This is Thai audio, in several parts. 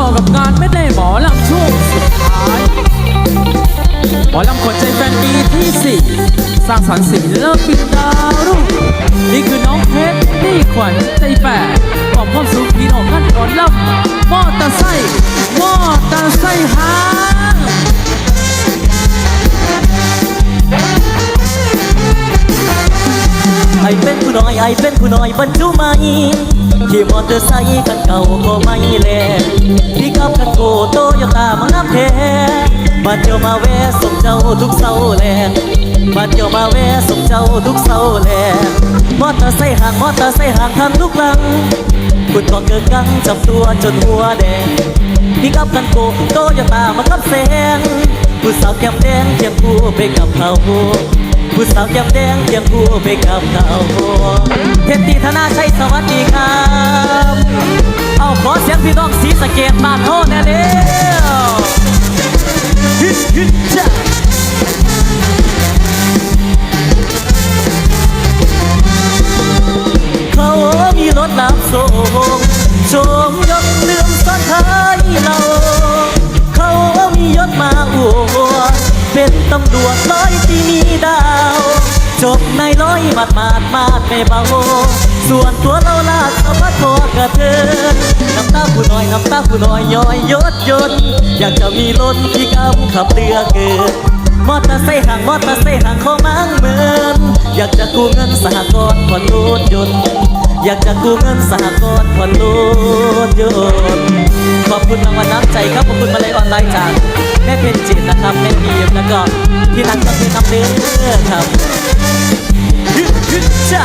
ต่อกับงานไม่ได้หมอลำช่วงสุดท้าย หมอลำขนใจแฟนปีที่สี่สร้างสรรค์ศิลปินดาวรุ่งนี่คือน้องเพชรนี่ขวัญใจแปดขอบความสุขพี่น้องท่านก่อนลำมอเตอร์ไซค์มอเตอร์ไซค์หางไอเป็นผู้น้อยไอเป็นผู้น้อยบรรจุไม่ ขี่มอเตอร์ไซค์คันเก่าก็ไม่แลพี่กับคันโกโตโยต้ามานับแท้บ้าเดียวมาแวะส่งเจ้าทุกเสาแลบ้าเดียวมาแวะส่งเจ้าทุกเสาแลมอเตอร์ไซค์ห่างมอเตอร์ไซค์ห่างทำทุกหลังคุณบอกเกิดกังจับตัวจนหัวแดงพี่กับกันโกโตโยต้ามากับแสงผู้สาวแก้มแดงเคียงคู่ไปกับเขา ผู้สาวแก้มแดงเคียงคู่ไปกับเขาเทนตีธนาชัยสวัสดีครับ เอาขอเสียงพี่น้องสีสะเกตบ้านโฮแน่เร็วฮึดฮึดจ้าเขามีรถรับส่งชมยกเลื่อม ตำรวจร้อยที่มีดาวจบในร้อยมาดมาดมาดไม่เบา ส่วนตัวเราลาดสะพัดคอกระเทินน้ำตาผู้น้อยน้ำตาผู้น้อยย้อยยศยนอยากจะมีรถที่กำขับเรือเกินมอเตอร์ไซค์ห่างมอเตอร์ไซค์ห่างขามั่งเหมือนอยากจะกู้เงินสหกรณ์ผ่อนรถยนต์ อยากจะกู้เงินสหกรณ์ผ่อนรถยนต์ ขอบคุณรางวัลน้ำใจครับขอบคุณมาเลยออนไลน์จาก ม่เพนจิตนะครับแม่พีมแล้วก็พี่นัทก็เป็นน้ำเด้อครับฮึฮึจ้า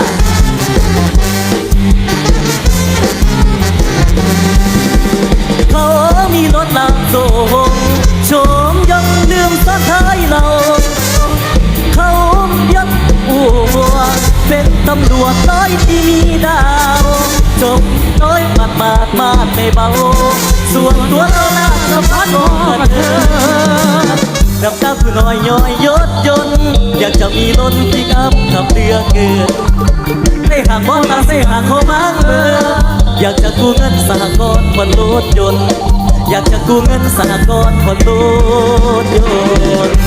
เขามีรถลางโส่งโฉมยงลืมซ้อนท้ายเรา เขายศอ้วเป็นตำรวจน้อยที่มีดาวจบน้อยมาดมาดมาไม่เบา ส่วนตัวเรา หน้าสะพัดบอกเธอรับตาผู้น้อยย้อยยศยนอยากจะมีล้นพิกับขับเรือเกิดได้ห่างมองตาเสหากเขามังเบอร์อยากจะกู้เงินสหกรณ์ผ่อนรถยนต์ อยากจะกู้เงินสหกรณ์ผ่อนรถยนต์